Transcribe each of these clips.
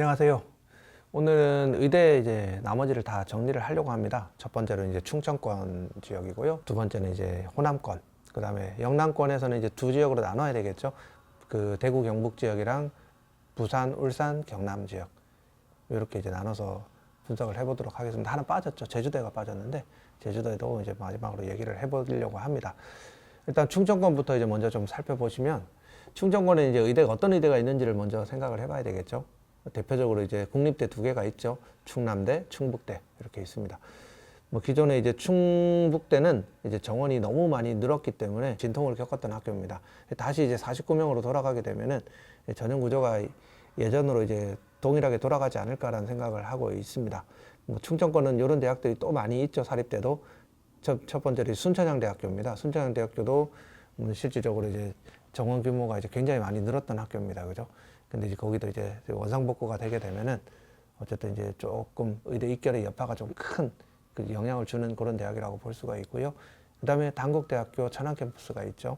안녕하세요. 오늘은 의대 이제 나머지를 다 정리를 하려고 합니다. 첫 번째로 이제 충청권 지역이고요. 두 번째는 이제 호남권. 그 다음에 영남권에서는 이제 두 지역으로 나눠야 되겠죠. 그 대구 경북 지역이랑 부산, 울산, 경남 지역. 이렇게 이제 나눠서 분석을 해보도록 하겠습니다. 하나 빠졌죠. 제주도가 빠졌는데 제주도에도 이제 마지막으로 얘기를 해보려고 합니다. 일단 충청권부터 이제 먼저 좀 살펴보시면 충청권에 이제 의대가 어떤 의대가 있는지를 먼저 생각을 해봐야 되겠죠. 대표적으로 이제 국립대 두 개가 있죠. 충남대, 충북대 이렇게 있습니다. 뭐 기존에 이제 충북대는 이제 정원이 너무 많이 늘었기 때문에 진통을 겪었던 학교입니다. 다시 이제 49명으로 돌아가게 되면은 전형 구조가 예전으로 이제 동일하게 돌아가지 않을까라는 생각을 하고 있습니다. 뭐 충청권은 이런 대학들이 또 많이 있죠. 사립대도 첫, 첫 번째로 순천향대학교입니다. 순천향대학교도 음, 실질적으로 이제 정원 규모가 이제 굉장히 많이 늘었던 학교입니다. 그죠? 근데 이제 거기도 이제 원상복구가 되게 되면은 어쨌든 이제 조금 의대 입결의 여파가 좀 큰 그 영향을 주는 그런 대학이라고 볼 수가 있고요. 그 다음에 단국대학교 천안 캠퍼스가 있죠.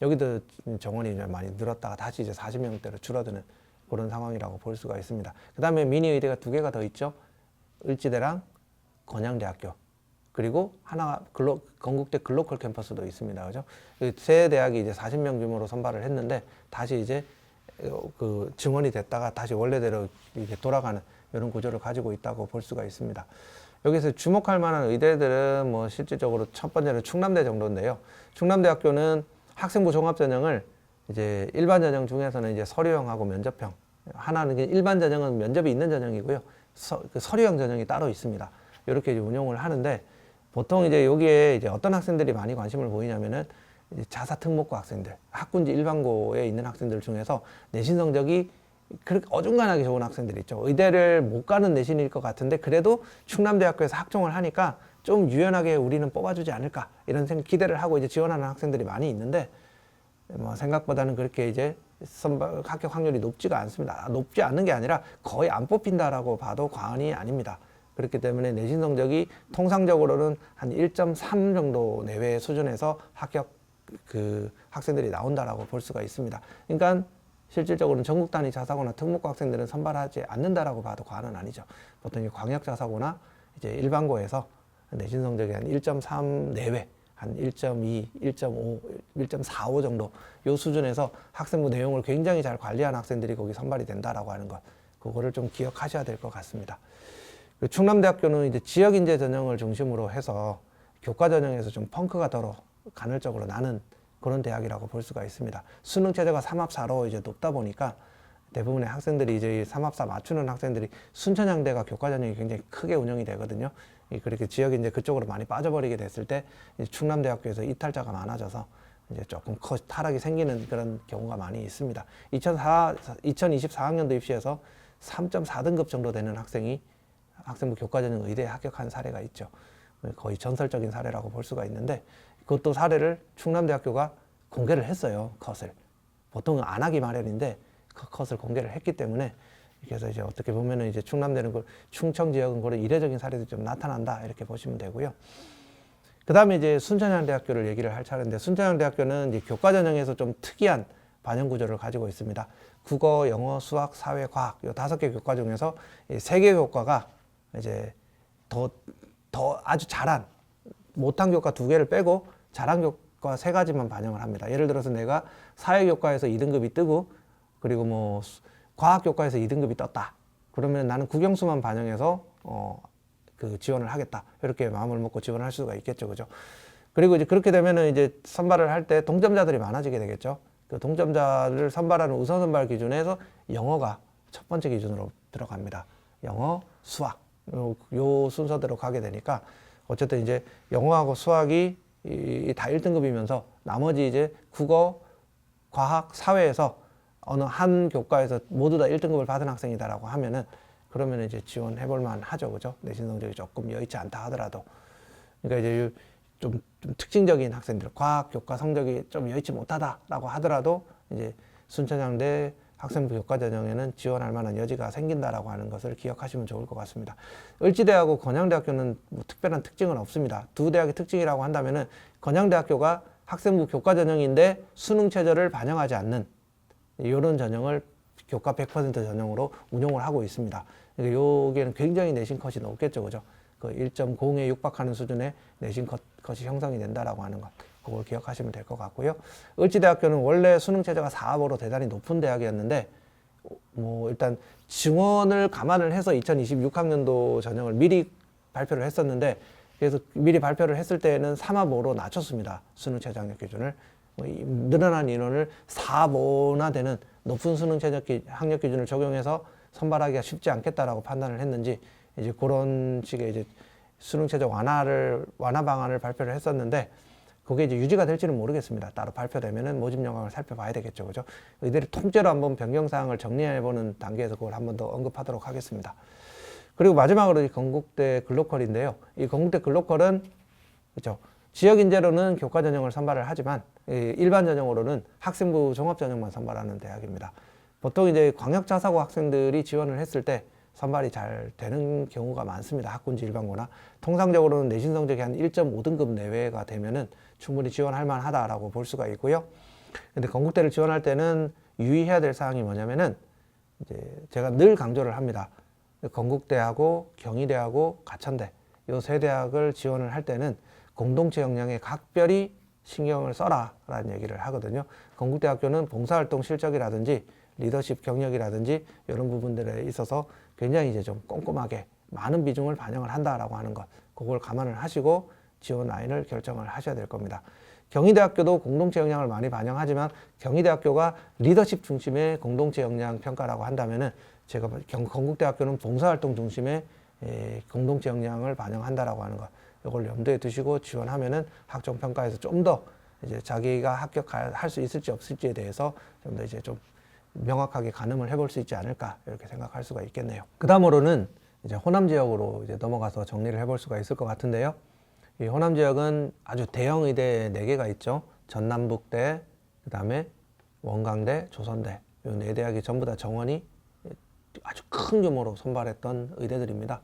여기도 정원이 이제 많이 늘었다가 다시 이제 40명대로 줄어드는 그런 상황이라고 볼 수가 있습니다. 그 다음에 미니 의대가 두 개가 더 있죠. 을지대랑 건양대학교. 그리고 하나 글로, 건국대 글로컬 캠퍼스도 있습니다. 그죠? 그세 대학이 이제 40명 규모로 선발을 했는데 다시 이제 어, 그 증원이 됐다가 다시 원래대로 이렇게 돌아가는 이런 구조를 가지고 있다고 볼 수가 있습니다. 여기서 주목할 만한 의대들은 뭐 실질적으로 첫 번째는 충남대 정도인데요. 충남대학교는 학생부 종합 전형을 이제 일반 전형 중에서는 이제 서류형하고 면접형 하나는 일반 전형은 면접이 있는 전형이고요. 서, 그 서류형 전형이 따로 있습니다. 이렇게 운영을 하는데 보통 이제 여기에 이제 어떤 학생들이 많이 관심을 보이냐면은 자사 특목고 학생들, 학군지 일반고에 있는 학생들 중에서 내신 성적이 그렇게 어중간하게 좋은 학생들이 있죠. 의대를 못 가는 내신일 것 같은데 그래도 충남대학교에서 학종을 하니까 좀 유연하게 우리는 뽑아주지 않을까 이런 생각, 기대를 하고 이제 지원하는 학생들이 많이 있는데 뭐 생각보다는 그렇게 이제 선발 합격 확률이 높지가 않습니다. 아, 높지 않은 게 아니라 거의 안 뽑힌다라고 봐도 과언이 아닙니다. 그렇기 때문에 내신 성적이 통상적으로는 한 1.3 정도 내외 수준에서 합격 그 학생들이 나온다라고 볼 수가 있습니다. 그러니까 실질적으로는 전국 단위 자사고나 특목고 학생들은 선발하지 않는다라고 봐도 과언은 아니죠. 보통 이 광역 자사고나 이제 일반고에서 내신 성적이 한 1.3 내외, 한 1.2, 1.5, 1.45 정도 요 수준에서 학생부 내용을 굉장히 잘 관리한 학생들이 거기 선발이 된다라고 하는 것, 그거를 좀 기억하셔야 될 것 같습니다. 그 충남대학교는 이제 지역 인재 전형을 중심으로 해서 교과 전형에서 좀 펑크가 덜어 간헐적으로 나는 그런 대학이라고 볼 수가 있습니다. 수능 체제가 삼합사로 이제 높다 보니까 대부분의 학생들이 이제 삼합사 맞추는 학생들이 순천향대가 교과 전형이 굉장히 크게 운영이 되거든요. 이 그렇게 지역이 이제 그쪽으로 많이 빠져버리게 됐을 때 이제 충남대학교에서 이탈자가 많아져서 이제 조금 커, 타락이 생기는 그런 경우가 많이 있습니다. 2004, 2024학년도 입시에서 3.4등급 정도 되는 학생이 학생부 교과전형 의대에 합격한 사례가 있죠. 거의 전설적인 사례라고 볼 수가 있는데 그것도 사례를 충남대학교가 공개를 했어요. 컷을. 보통은 안 하기 마련인데 그 컷을 공개를 했기 때문에 그래서 이제 어떻게 보면은 이제 충남대는 그 충청 지역은 그런 이례적인 사례도 좀 나타난다 이렇게 보시면 되고요. 그 다음에 이제 순천향대학교를 얘기를 할 차례인데 순천향대학교는 이제 교과 전형에서 좀 특이한 반영 구조를 가지고 있습니다. 국어, 영어, 수학, 사회, 과학 이 다섯 개 교과 중에서 세 개 교과가 이제 더, 더 아주 잘한 못한 교과 두 개를 빼고 잘한 교과 세 가지만 반영을 합니다. 예를 들어서 내가 사회 교과에서 2등급이 뜨고 그리고 뭐 과학 교과에서 2등급이 떴다. 그러면 나는 국영수만 반영해서 어, 그 지원을 하겠다. 이렇게 마음을 먹고 지원을 할 수가 있겠죠. 그죠? 그리고 이제 그렇게 되면은 이제 선발을 할 때 동점자들이 많아지게 되겠죠. 그 동점자를 선발하는 우선 선발 기준에서 영어가 첫 번째 기준으로 들어갑니다. 영어, 수학. 요, 요 순서대로 가게 되니까 어쨌든 이제 영어하고 수학이 이, 다 1등급이면서 나머지 이제 국어, 과학, 사회에서 어느 한 교과에서 모두 다 1등급을 받은 학생이다라고 하면은 그러면 이제 지원해 볼 만 하죠. 그죠? 내신 성적이 조금 여의치 않다 하더라도. 그러니까 이제 좀, 좀 특징적인 학생들, 과학 교과 성적이 좀 여의치 못하다라고 하더라도 이제 순천향대 학생부 교과 전형에는 지원할 만한 여지가 생긴다라고 하는 것을 기억하시면 좋을 것 같습니다. 을지대하고 건양대학교는 뭐 특별한 특징은 없습니다. 두 대학의 특징이라고 한다면은 건양대학교가 학생부 교과 전형인데 수능 체제를 반영하지 않는 이런 전형을 교과 100% 전형으로 운용을 하고 있습니다. 그러니까 여기에는 굉장히 내신 컷이 높겠죠, 그죠? 그 1.0에 육박하는 수준의 내신 컷, 컷이 형성이 된다라고 하는 것. 그걸 기억하시면 될 것 같고요. 을지대학교는 원래 수능 체제가 4합으로 대단히 높은 대학이었는데 뭐 일단 증원을 감안을 해서 2026학년도 전형을 미리 발표를 했었는데 그래서 미리 발표를 했을 때는 3합5로 낮췄습니다. 수능 최저 학력 기준을 뭐이 늘어난 인원을 4합5나 되는 높은 수능 최저 기- 학력 기준을 적용해서 선발하기가 쉽지 않겠다라고 판단을 했는지 이제 그런 식의 이제 수능 최저 완화를 완화 방안을 발표를 했었는데 그게 이제 유지가 될지는 모르겠습니다. 따로 발표되면은 모집 영향을 살펴봐야 되겠죠, 그죠? 의대를 통째로 한번 변경 사항을 정리해보는 단계에서 그걸 한번 더 언급하도록 하겠습니다. 그리고 마지막으로 이 건국대 글로컬인데요. 이 건국대 글로컬은 그죠? 지역 인재로는 교과 전형을 선발을 하지만 이 일반 전형으로는 학생부 종합 전형만 선발하는 대학입니다. 보통 이제 광역 자사고 학생들이 지원을 했을 때 선발이 잘 되는 경우가 많습니다. 학군지 일반고나 통상적으로는 내신 성적이 한 1.5등급 내외가 되면은 충분히 지원할 만하다라고 볼 수가 있고요. 근데 건국대를 지원할 때는 유의해야 될 사항이 뭐냐면은 이제 제가 늘 강조를 합니다. 건국대하고 경희대하고 가천대 요 세 대학을 지원을 할 때는 공동체 역량에 각별히 신경을 써라라는 얘기를 하거든요. 건국대학교는 봉사활동 실적이라든지 리더십 경력이라든지 이런 부분들에 있어서 굉장히 이제 좀 꼼꼼하게 많은 비중을 반영을 한다라고 하는 것, 그걸 감안을 하시고 지원 라인을 결정을 하셔야 될 겁니다. 경희대학교도 공동체 역량을 많이 반영하지만 경희대학교가 리더십 중심의 공동체 역량 평가라고 한다면은 제가 경, 건국대학교는 봉사활동 중심의 에, 공동체 역량을 반영한다라고 하는 것, 이걸 염두에 두시고 지원하면은 학종 평가에서 좀 더 이제 자기가 합격할 수 있을지 없을지에 대해서 좀 더 이제 좀 명확하게 가늠을 해볼 수 있지 않을까 이렇게 생각할 수가 있겠네요. 그 다음으로는 이제 호남 지역으로 이제 넘어가서 정리를 해볼 수가 있을 것 같은데요. 이 호남 지역은 아주 대형 의대 네 개가 있죠. 전남북대, 그 다음에 원광대, 조선대 이 네 대학이 전부 다 정원이 아주 큰 규모로 선발했던 의대들입니다.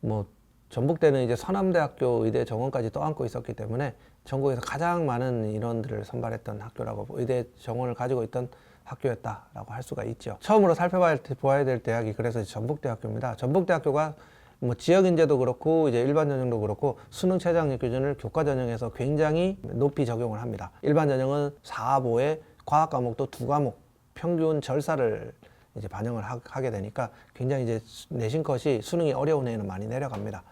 뭐 전북대는 이제 서남대학교 의대 정원까지 떠안고 있었기 때문에 전국에서 가장 많은 인원들을 선발했던 학교라고 의대 정원을 가지고 있던 학교였다라고 할 수가 있죠. 처음으로 살펴봐야 될 대학이 그래서 전북대학교입니다. 전북대학교가 뭐 지역 인재도 그렇고 이제 일반 전형도 그렇고 수능 최저학력 기준을 교과 전형에서 굉장히 높이 적용을 합니다. 일반 전형은 4, 5에 과학 과목도 두 과목 평균 절사를 이제 반영을 하, 하게 되니까 굉장히 이제 수- 내신 컷이 수능이 어려운 애는 많이 내려갑니다.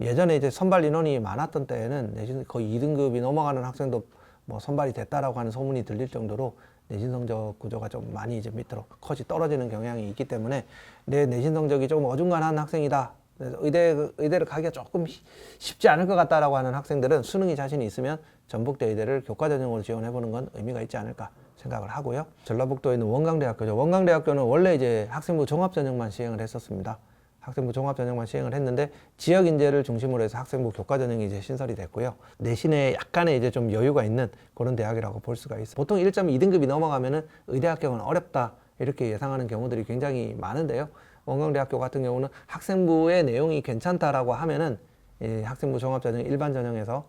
예전에 이제 선발 인원이 많았던 때에는 내신 거의 2등급이 넘어가는 학생도 뭐 선발이 됐다라고 하는 소문이 들릴 정도로 내신 성적 구조가 좀 많이 이제 밑으로 컷이 떨어지는 경향이 있기 때문에 내 내신 성적이 좀 어중간한 학생이다. 의대 의대를 가기가 조금 히- 쉽지 않을 것 같다라고 하는 학생들은 수능이 자신이 있으면 전북대 의대를 교과 전형으로 지원해 보는 건 의미가 있지 않을까 생각을 하고요. 전라북도에 있는 원광대학교죠. 원광대학교는 원래 이제 학생부 종합 전형만 시행을 했었습니다. 학생부 종합 전형만 시행을 했는데 지역 인재를 중심으로 해서 학생부 교과 전형이 이제 신설이 됐고요. 내신에 약간의 이제 좀 여유가 있는 그런 대학이라고 볼 수가 있어요. 보통 1.2등급이 넘어가면은 의대 합격은 어렵다 이렇게 예상하는 경우들이 굉장히 많은데요. 원광대학교 같은 경우는 학생부의 내용이 괜찮다라고 하면은 이 학생부 종합 전형 일반 전형에서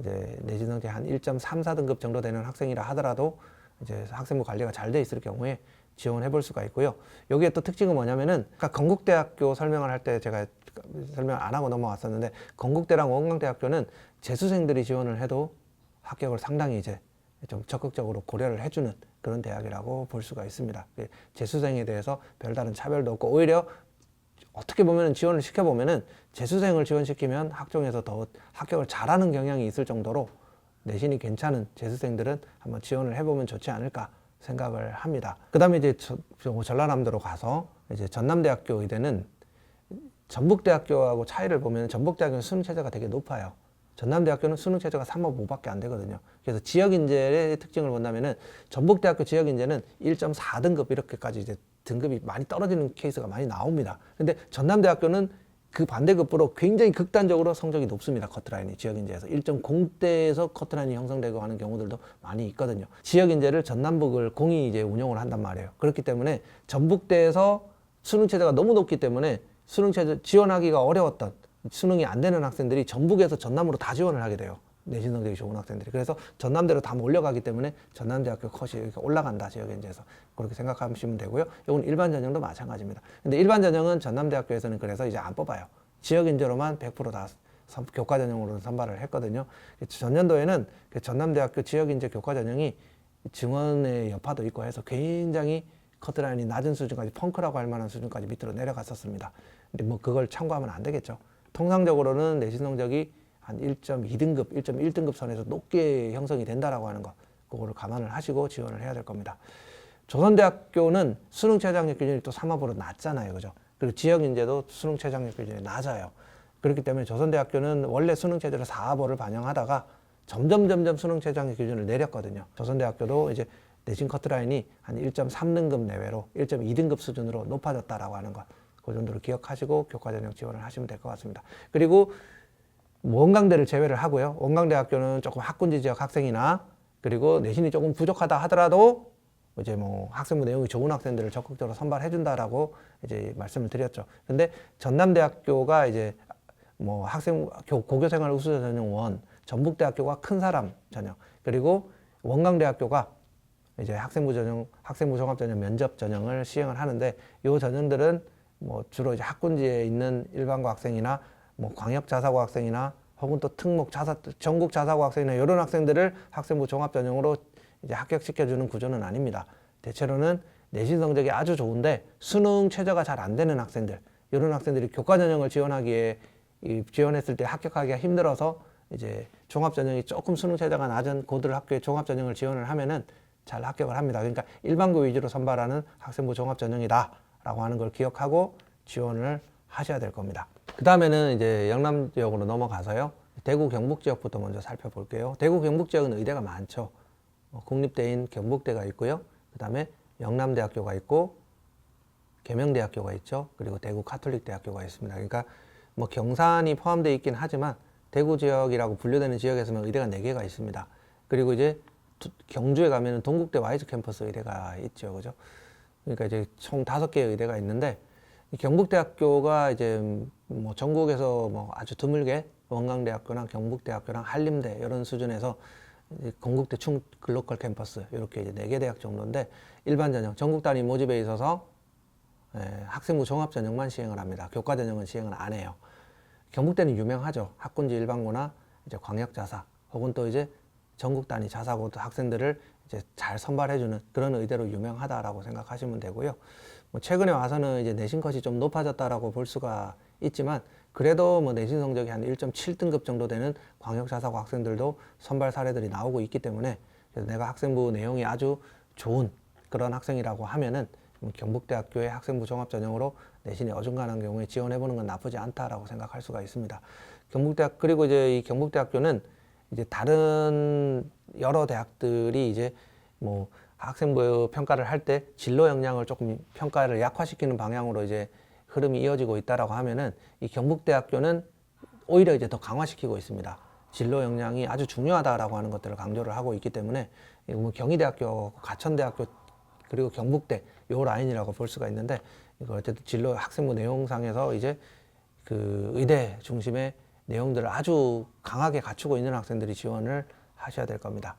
이제 내신 성적 한 1.34등급 정도 되는 학생이라 하더라도 이제 학생부 관리가 잘 돼 있을 경우에 지원해 볼 수가 있고요. 여기에 또 특징은 뭐냐면은 아까 건국대학교 설명을 할 때 제가 설명 안 하고 넘어왔었는데 건국대랑 원광대학교는 재수생들이 지원을 해도 합격을 상당히 이제 좀 적극적으로 고려를 해주는 그런 대학이라고 볼 수가 있습니다. 예, 재수생에 대해서 별다른 차별도 없고 오히려 어떻게 보면 지원을 시켜보면은 재수생을 지원시키면 학종에서 더 합격을 잘하는 경향이 있을 정도로 내신이 괜찮은 재수생들은 한번 지원을 해보면 좋지 않을까 생각을 합니다. 그 다음에 이제 전라남도로 가서 이제 전남대학교 의대는 전북대학교하고 차이를 보면 전북대학교는 수능 최저가 되게 높아요. 전남대학교는 수능 최저가 3업 5밖에 안 되거든요. 그래서 지역 인재의 특징을 본다면은 전북대학교 지역 인재는 1.4등급 이렇게까지 이제 등급이 많이 떨어지는 케이스가 많이 나옵니다. 근데 전남대학교는 그 반대급부로 굉장히 극단적으로 성적이 높습니다. 커트라인이 지역 인재에서 1.0대에서 커트라인이 형성되고 하는 경우들도 많이 있거든요. 지역 인재를 전남북을 공이 이제 운영을 한단 말이에요. 그렇기 때문에 전북대에서 수능 체제가 너무 높기 때문에 수능 체제 지원하기가 어려웠던 수능이 안 되는 학생들이 전북에서 전남으로 다 지원을 하게 돼요. 내신 성적이 좋은 학생들이 그래서 전남대로 다 몰려가기 때문에 전남대학교 컷이 이렇게 올라간다 지역인지에서 그렇게 생각하시면 되고요. 이건 일반 전형도 마찬가지입니다. 근데 일반 전형은 전남대학교에서는 그래서 이제 안 뽑아요. 지역인재로만 100%다 교과 전형으로 선발을 했거든요. 전년도에는 그 전남대학교 지역인재 교과 전형이 증원의 여파도 있고 해서 굉장히 커트라인이 낮은 수준까지 펑크라고 할 만한 수준까지 밑으로 내려갔었습니다. 근데 뭐 그걸 참고하면 안 되겠죠. 통상적으로는 내신 성적이 한 1.2등급, 1.1등급 선에서 높게 형성이 된다라고 하는 거, 그거를 감안을 하시고 지원을 해야 될 겁니다. 조선대학교는 수능 최저학력 기준이 또 삼합으로 낮잖아요, 그죠? 그리고 지역 인재도 수능 최저학력 기준이 낮아요. 그렇기 때문에 조선대학교는 원래 수능 체제로 4합을 반영하다가 점점 점점 수능 최저학력 기준을 내렸거든요. 조선대학교도 이제 내신 커트라인이 한 1.3등급 내외로 1.2등급 수준으로 높아졌다라고 하는 것. 그 정도로 기억하시고 교과 전형 지원을 하시면 될 것 같습니다. 그리고 원광대를 제외를 하고요. 원광대학교는 조금 학군지 지역 학생이나 그리고 내신이 조금 부족하다 하더라도 이제 뭐 학생부 내용이 좋은 학생들을 적극적으로 선발해 준다라고 이제 말씀을 드렸죠. 근데 전남대학교가 이제 뭐 학생 교- 고교생활 우수자 전형 원, 전북대학교가 큰 사람 전형, 그리고 원광대학교가 이제 학생부 전형, 학생부 종합 전형 면접 전형을 시행을 하는데 이 전형들은 뭐 주로 이제 학군지에 있는 일반고 학생이나 뭐 광역 자사고 학생이나 혹은 또 특목 자사 전국 자사고 학생이나 이런 학생들을 학생부 종합 전형으로 이제 합격시켜주는 구조는 아닙니다. 대체로는 내신 성적이 아주 좋은데 수능 최저가 잘 안 되는 학생들 이런 학생들이 교과 전형을 지원하기에 이 지원했을 때 합격하기가 힘들어서 이제 종합 전형이 조금 수능 최저가 낮은 고들 학교에 종합 전형을 지원을 하면은 잘 합격을 합니다. 그러니까 일반고 위주로 선발하는 학생부 종합 전형이다 라고 하는 걸 기억하고 지원을 하셔야 될 겁니다. 그 다음에는 이제 영남 지역으로 넘어가서요. 대구 경북 지역부터 먼저 살펴볼게요. 대구 경북 지역은 의대가 많죠. 어, 국립대인 경북대가 있고요. 그 다음에 영남대학교가 있고 계명대학교가 있죠. 그리고 대구 카톨릭대학교가 있습니다. 그러니까 뭐 경산이 포함되어 있긴 하지만 대구 지역이라고 분류되는 지역에서는 의대가 네개가 있습니다. 그리고 이제 두- 경주에 가면은 동국대 와이즈 캠퍼스 의대가 있죠. 그죠? 그러니까 이제 총 다섯 개의 의대가 있는데 이 경북대학교가 이제 뭐 전국에서 뭐 아주 드물게 원광대학교랑 경북대학교랑 한림대 이런 수준에서 건국대 충 글로컬 캠퍼스 이렇게 이제 네 개 대학 정도인데 일반 전형 전국 단위 모집에 있어서 예, 학생부 종합 전형만 시행을 합니다. 교과 전형은 시행을 안 해요. 경북대는 유명하죠. 학군지 일반고나 이제 광역 자사 혹은 또 이제 전국 단위 자사고 학생들을 이제 잘 선발해주는 그런 의대로 유명하다라고 생각하시면 되고요. 뭐 최근에 와서는 이제 내신 컷이 좀 높아졌다라고 볼 수가 있지만 그래도 뭐 내신 성적이 한 1.7등급 정도 되는 광역 자사고 학생들도 선발 사례들이 나오고 있기 때문에 내가 학생부 내용이 아주 좋은 그런 학생이라고 하면은 뭐 경북대학교의 학생부 종합 전형으로 내신이 어중간한 경우에 지원해 보는 건 나쁘지 않다라고 생각할 수가 있습니다. 경북대학 그리고 이제 이 경북대학교는 이제 다른 여러 대학들이 이제 뭐 학생부 평가를 할 때 진로 역량을 조금 평가를 약화시키는 방향으로 이제 흐름이 이어지고 있다라고 하면은 이 경북대학교는 오히려 이제 더 강화시키고 있습니다. 진로 역량이 아주 중요하다라고 하는 것들을 강조를 하고 있기 때문에 이뭐 경희대학교, 가천대학교 그리고 경북대 요 라인이라고 볼 수가 있는데 이거 어쨌든 진로 학생부 내용상에서 이제 그 의대 중심의 내용들을 아주 강하게 갖추고 있는 학생들이 지원을 하셔야 될 겁니다.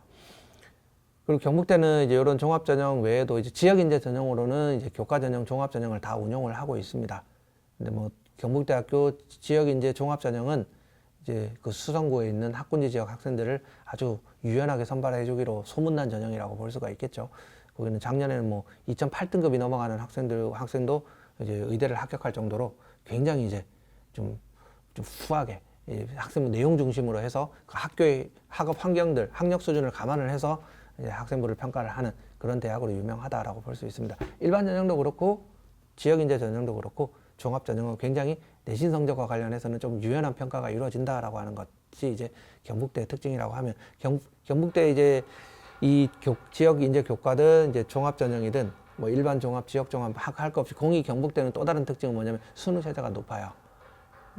그리고 경북대는 이제 이런 종합 전형 외에도 이제 지역 인재 전형으로는 이제 교과 전형, 종합 전형을 다 운영을 하고 있습니다. 근데 뭐 경북대학교 지역 인재 종합 전형은 이제 그 수성구에 있는 학군지 지역 학생들을 아주 유연하게 선발해 주기로 소문난 전형이라고 볼 수가 있겠죠. 거기는 작년에는 뭐 2.8등급이 넘어가는 학생들 학생도 이제 의대를 합격할 정도로 굉장히 이제 좀, 좀 후하게 이 학생부 내용 중심으로 해서 그 학교의 학업 환경들, 학력 수준을 감안을 해서 이제 학생부를 평가를 하는 그런 대학으로 유명하다라고 볼 수 있습니다. 일반 전형도 그렇고 지역 인재 전형도 그렇고 종합 전형은 굉장히 내신 성적과 관련해서는 좀 유연한 평가가 이루어진다라고 하는 것이 이제 경북대의 특징이라고 하면 경, 경북대 이제 이 교, 지역 인재 교과든 이제 종합 전형이든 뭐 일반 종합, 지역 종합 할것 없이 공이 경북대는 또 다른 특징은 뭐냐면 수능 세대가 높아요.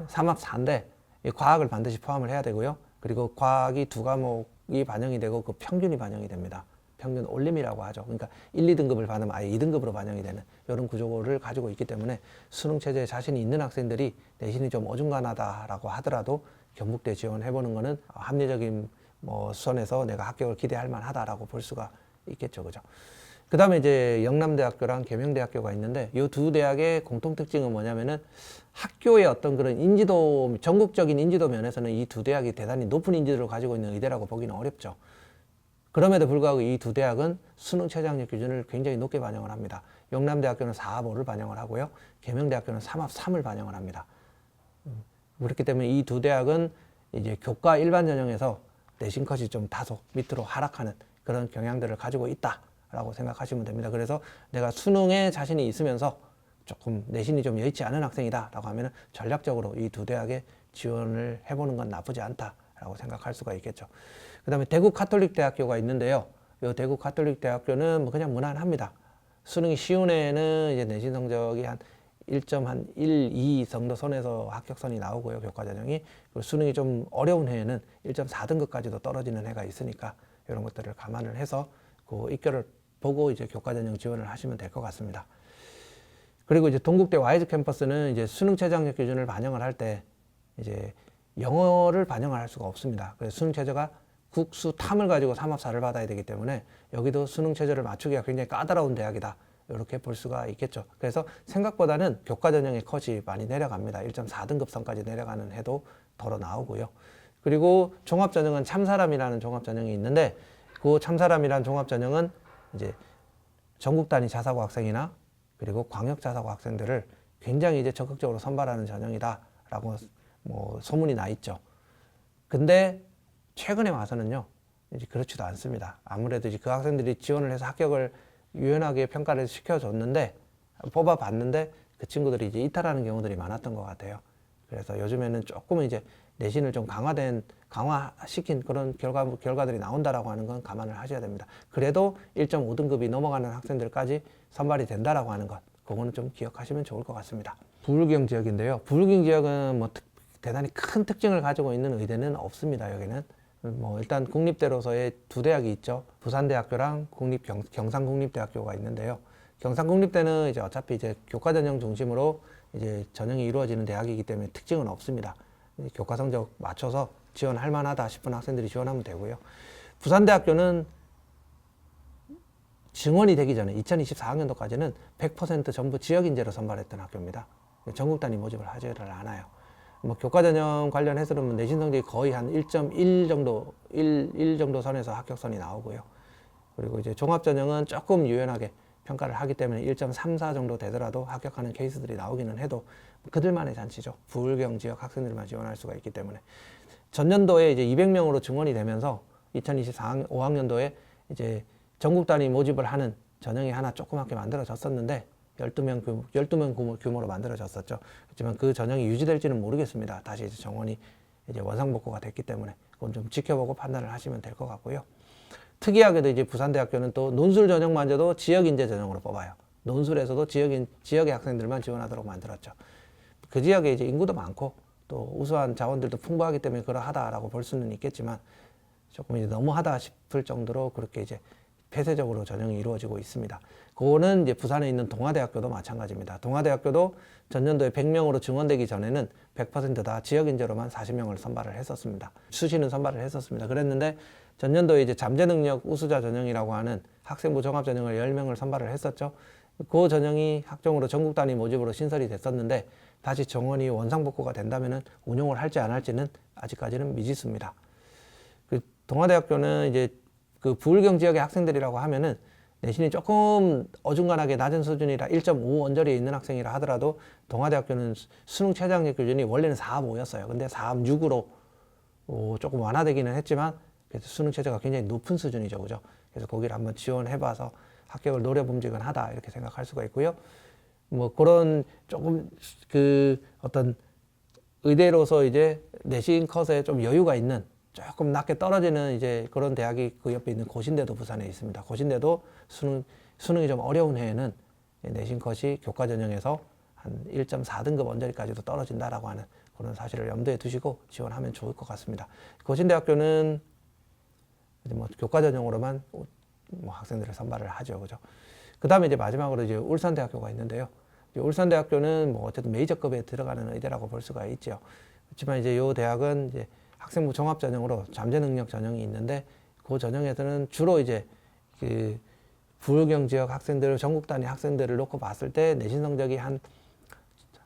삼합 4인데 이 과학을 반드시 포함을 해야 되고요. 그리고 과학이 두 과목이 반영이 되고 그 평균이 반영이 됩니다. 평균 올림이라고 하죠. 그러니까 1, 2등급을 받으면 아예 2등급으로 반영이 되는 이런 구조를 가지고 있기 때문에 수능 체제에 자신이 있는 학생들이 내신이 좀 어중간하다라고 하더라도 경북대 지원해 보는 거는 합리적인 뭐 수선에서 내가 합격을 기대할 만하다라고 볼 수가 있겠죠, 그죠? 그 다음에 이제 영남대학교랑 계명대학교가 있는데 이 두 대학의 공통 특징은 뭐냐면은 학교의 어떤 그런 인지도, 전국적인 인지도 면에서는 이 두 대학이 대단히 높은 인지도를 가지고 있는 의대라고 보기는 어렵죠. 그럼에도 불구하고 이 두 대학은 수능 최저학력 기준을 굉장히 높게 반영을 합니다. 영남대학교는 4합 5를 반영을 하고요. 계명대학교는 3합 3을 반영을 합니다. 음, 그렇기 때문에 이 두 대학은 이제 교과 일반 전형에서 내신 컷이 좀 다소 밑으로 하락하는 그런 경향들을 가지고 있다라고 생각하시면 됩니다. 그래서 내가 수능에 자신이 있으면서 조금 내신이 좀 여의치 않은 학생이다라고 하면은 전략적으로 이 두 대학에 지원을 해보는 건 나쁘지 않다라고 생각할 수가 있겠죠. 그다음에 대구 카톨릭 대학교가 있는데요. 이 대구 카톨릭 대학교는 뭐 그냥 무난합니다. 수능이 쉬운 애는 이제 내신 성적이 한 1점 한 1, 2 정도 선에서 합격선이 나오고요. 교과 전형이. 그리고 수능이 좀 어려운 해에는 1.4등급까지도 떨어지는 해가 있으니까 이런 것들을 감안을 해서 그 입결을 보고 이제 교과 전형 지원을 하시면 될 것 같습니다. 그리고 이제 동국대 와이즈 캠퍼스는 이제 수능 최저학력 기준을 반영을 할 때 이제 영어를 반영을 할 수가 없습니다. 그래서 수능 최저가 국수 탐을 가지고 삼합사를 받아야 되기 때문에 여기도 수능 최저를 맞추기가 굉장히 까다로운 대학이다. 이렇게 볼 수가 있겠죠. 그래서 생각보다는 교과 전형의 컷이 많이 내려갑니다. 1.4등급 선까지 내려가는 해도 덜어 나오고요. 그리고 종합 전형은 참사람이라는 종합 전형이 있는데 그 참사람이라는 종합 전형은 이제 전국 단위 자사고 학생이나 그리고 광역 자사고 학생들을 굉장히 이제 적극적으로 선발하는 전형이다라고 뭐 소문이 나 있죠. 근데 최근에 와서는요, 이제 그렇지도 않습니다. 아무래도 이제 그 학생들이 지원을 해서 합격을 유연하게 평가를 시켜줬는데, 뽑아봤는데, 그 친구들이 이제 이탈하는 경우들이 많았던 것 같아요. 그래서 요즘에는 조금은 이제 내신을 좀 강화된, 강화시킨 그런 결과, 결과들이 나온다라고 하는 건 감안을 하셔야 됩니다. 그래도 1.5등급이 넘어가는 학생들까지 선발이 된다라고 하는 것, 그거는 좀 기억하시면 좋을 것 같습니다. 부울경 지역인데요. 부울경 지역은 뭐 특- 대단히 큰 특징을 가지고 있는 의대는 없습니다. 여기는 뭐 일단 국립대로서의 두 대학이 있죠. 부산대학교랑 국립 경, 경상국립대학교가 있는데요. 경상국립대는 이제 어차피 이제 교과 전형 중심으로 이제 전형이 이루어지는 대학이기 때문에 특징은 없습니다. 교과 성적 맞춰서 지원할 만하다 싶은 학생들이 지원하면 되고요. 부산대학교는 증원이 되기 전에 2024학년도까지는 100% 전부 지역 인재로 선발했던 학교입니다. 전국 단위 모집을 하지를 않아요. 뭐 교과 전형 관련해서는 뭐 내신 성적이 거의 한 1.1 정도 1, 1 정도 선에서 합격선이 나오고요. 그리고 이제 종합 전형은 조금 유연하게 평가를 하기 때문에 1.34 정도 되더라도 합격하는 케이스들이 나오기는 해도 그들만의 잔치죠. 부울경 지역 학생들만 지원할 수가 있기 때문에 전년도에 이제 200명으로 증원이 되면서 2024 5학년도에 이제 전국 단위 모집을 하는 전형이 하나 조그맣게 만들어졌었는데 12명 규모, 12명 규모, 규모로 만들어졌었죠. 하지만 그 전형이 유지될지는 모르겠습니다. 다시 이제 정원이 이제 원상복구가 됐기 때문에 그건 좀 지켜보고 판단을 하시면 될 것 같고요. 특이하게도 이제 부산대학교는 또 논술 전형만저도 지역 인재 전형으로 뽑아요. 논술에서도 지역인 지역의 학생들만 지원하도록 만들었죠. 그 지역에 이제 인구도 많고 또 우수한 자원들도 풍부하기 때문에 그러하다라고 볼 수는 있겠지만 조금 이제 너무하다 싶을 정도로 그렇게 이제 폐쇄적으로 전형이 이루어지고 있습니다. 그거는 이제 부산에 있는 동아대학교도 마찬가지입니다. 동아대학교도 전년도에 100명으로 증원되기 전에는 100%다 지역 인재로만 40명을 선발을 했었습니다. 수시는 선발을 했었습니다. 그랬는데 전년도에 이제 잠재 능력 우수자 전형이라고 하는 학생부 종합 전형을 10명을 선발을 했었죠. 그 전형이 학종으로 전국 단위 모집으로 신설이 됐었는데 다시 정원이 원상복구가 된다면은 운용을 할지 안 할지는 아직까지는 미지수입니다. 그 동아대학교는 이제 그 부울경 지역의 학생들이라고 하면은 내신이 조금 어중간하게 낮은 수준이라 1.5 언저리에 있는 학생이라 하더라도 동아대학교는 수능 최저학력 기준이 원래는 4합 5였어요. 근데 4합 6으로 어, 조금 완화되기는 했지만 그래도 수능 최저가 굉장히 높은 수준이죠, 그죠? 그래서 거기를 한번 지원해봐서 합격을 노려봄직은 하다 이렇게 생각할 수가 있고요. 뭐 그런 조금 그 어떤 의대로서 이제 내신 컷에 좀 여유가 있는 조금 낮게 떨어지는 이제 그런 대학이 그 옆에 있는 고신대도 부산에 있습니다. 고신대도 수능 수능이 좀 어려운 해에는 내신 컷이 교과 전형에서 한 1.4등급 언저리까지도 떨어진다라고 하는 그런 사실을 염두에 두시고 지원하면 좋을 것 같습니다. 고신대학교는 뭐 교과 전형으로만 뭐 학생들을 선발을 하죠, 그죠? 그 다음에 이제 마지막으로 이제 울산대학교가 있는데요. 울산대학교는 뭐 어쨌든 메이저급에 들어가는 의대라고 볼 수가 있죠. 그렇지만 이제 요 대학은 이제 학생부 종합 전형으로 잠재 능력 전형이 있는데 그 전형에서는 주로 이제 그 부울경 지역 학생들 전국 단위 학생들을 놓고 봤을 때 내신 성적이 한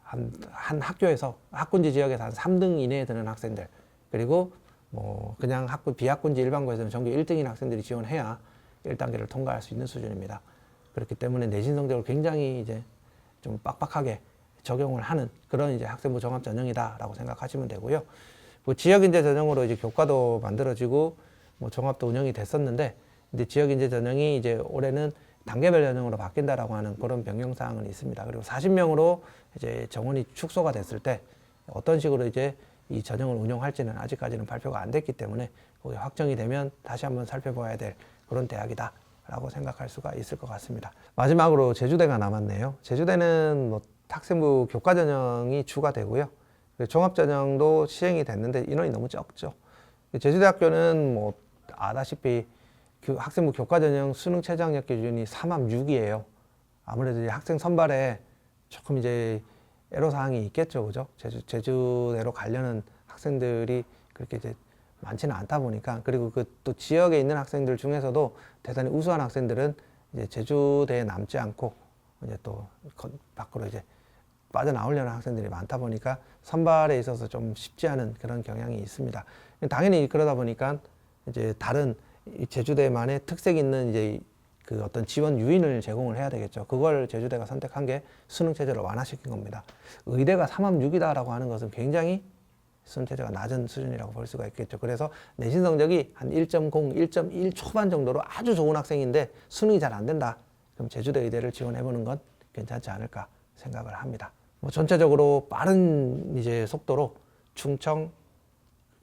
한, 한 학교에서 학군지 지역에서 한 3등 이내에 드는 학생들 그리고 뭐 그냥 학군 비학군지 일반고에서는 전교 1등인 학생들이 지원해야 1단계를 통과할 수 있는 수준입니다. 그렇기 때문에 내신 성적을 굉장히 이제 좀 빡빡하게 적용을 하는 그런 이제 학생부 종합 전형이다라고 생각하시면 되고요. 뭐 지역 인재 전형으로 이제 교과도 만들어지고 뭐 종합도 운영이 됐었는데 이제 지역 인재 전형이 이제 올해는 단계별 전형으로 바뀐다라고 하는 그런 변경 사항은 있습니다. 그리고 40명으로 이제 정원이 축소가 됐을 때 어떤 식으로 이제 이 전형을 운영할지는 아직까지는 발표가 안 됐기 때문에 그게 확정이 되면 다시 한번 살펴봐야 될 그런 대학이다 라고 생각할 수가 있을 것 같습니다. 마지막으로 제주대가 남았네요. 제주대는 뭐 학생부 교과 전형이 주가 되고요. 그리고 종합 전형도 시행이 됐는데 인원이 너무 적죠. 제주대학교는 뭐 아다시피 그 학생부 교과 전형 수능 최저 학력 기준이 3합 6이에요. 아무래도 학생 선발에 조금 이제 애로 사항이 있겠죠, 그죠? 제주 제주대로 가려는 학생들이 그렇게 이제 많지는 않다 보니까 그리고 그 또 지역에 있는 학생들 중에서도 대단히 우수한 학생들은 이제 제주대에 남지 않고 이제 또 거- 밖으로 이제 빠져나오려는 학생들이 많다 보니까 선발에 있어서 좀 쉽지 않은 그런 경향이 있습니다. 당연히 그러다 보니까 이제 다른 이 제주대만의 특색 있는 이제 그 어떤 지원 유인을 제공을 해야 되겠죠. 그걸 제주대가 선택한 게 수능 체제를 완화시킨 겁니다. 의대가 3합 6이다라고 하는 것은 굉장히 수능 체제가 낮은 수준이라고 볼 수가 있겠죠. 그래서 내신 성적이 한 1.0, 1.1 초반 정도로 아주 좋은 학생인데 수능이 잘 안 된다. 그럼 제주대 의대를 지원해 보는 건 괜찮지 않을까 생각을 합니다. 뭐 전체적으로 빠른 이제 속도로 충청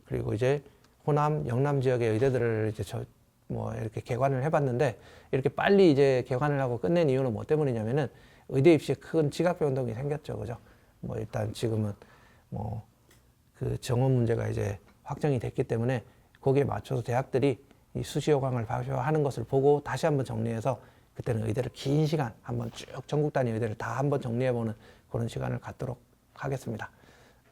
그리고 이제 호남, 영남 지역의 의대들을 이제 저 뭐 이렇게 개관을 해봤는데 이렇게 빨리 이제 개관을 하고 끝낸 이유는 뭐 때문이냐면은 의대 입시에 큰 지각 변동이 생겼죠, 그죠? 뭐 일단 지금은 뭐 그 정원 문제가 이제 확정이 됐기 때문에 거기에 맞춰서 대학들이 이 수시 요강을 발표하는 것을 보고 다시 한번 정리해서 그때는 의대를 긴 시간 한번 쭉 전국 단위 의대를 다 한번 정리해보는 그런 시간을 갖도록 하겠습니다.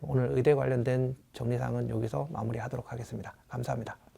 오늘 의대 관련된 정리사항은 여기서 마무리하도록 하겠습니다. 감사합니다.